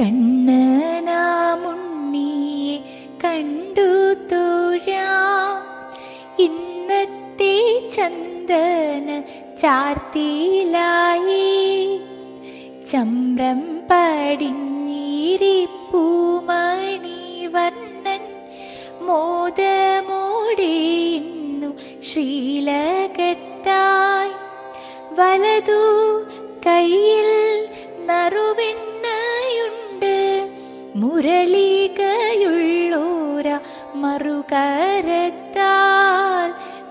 കണ്ണനാമുണ്ണിയെ കണ്ടു തോഴാ. ഇന്നത്തെ ചന്ദന ചാർത്തിയിലായി ചമ്രം പടിഞ്ഞിരിപ്പൂമണി വർണൻ മോദമോടെ ഇന്നു ശ്രീലകത്തായി. വലതു കയ്യിൽ നറുവെണ്ണയുണ്ട് മുരളികയുള്ളോര മറുകരത്താൽ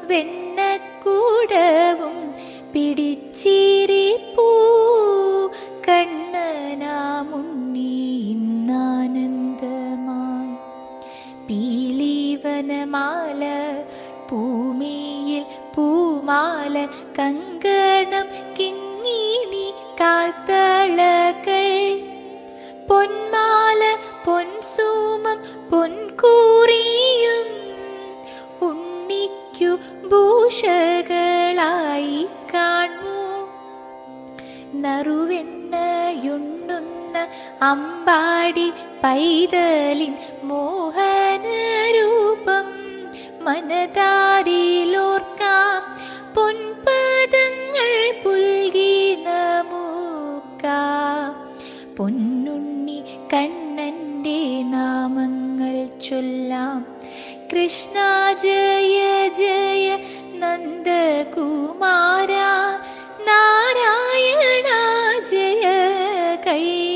വെണ്ണക്കൂടവും പിടിച്ചിരിപ്പൂ കണ്ണനാമുണ്ണി ഇന്നാനന്ദമായി പീലീവനമാല ഭൂമിയിൽ പൂമാല കങ്കണം കിങ്ങിണി കാൽത്തളകൾ പൊൻസൂമം പൊൻകൂറിയും ഉണ്ണിക്കു ഭൂഷകളായി കാണൂ. നറുവെണ്ണയുണ്ണുന്ന അമ്പാടി പൈതലിൻ മോഹനരൂപം മനതാരിലോർക്കാം. പൊൻപദങ്ങൾ പുൽകി നമുക്ക. പൊന്നുണ്ണി കണ്ണന്റെ നാമങ്ങൾ कृष्णा जय जय नन्द कुमारा नारायणा जय कै